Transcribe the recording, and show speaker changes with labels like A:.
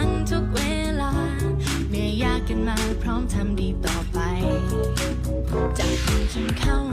A: ันทุกเวลาเมียยากกันมาพร้อมทำดีต่อไปจากคนจนเข้า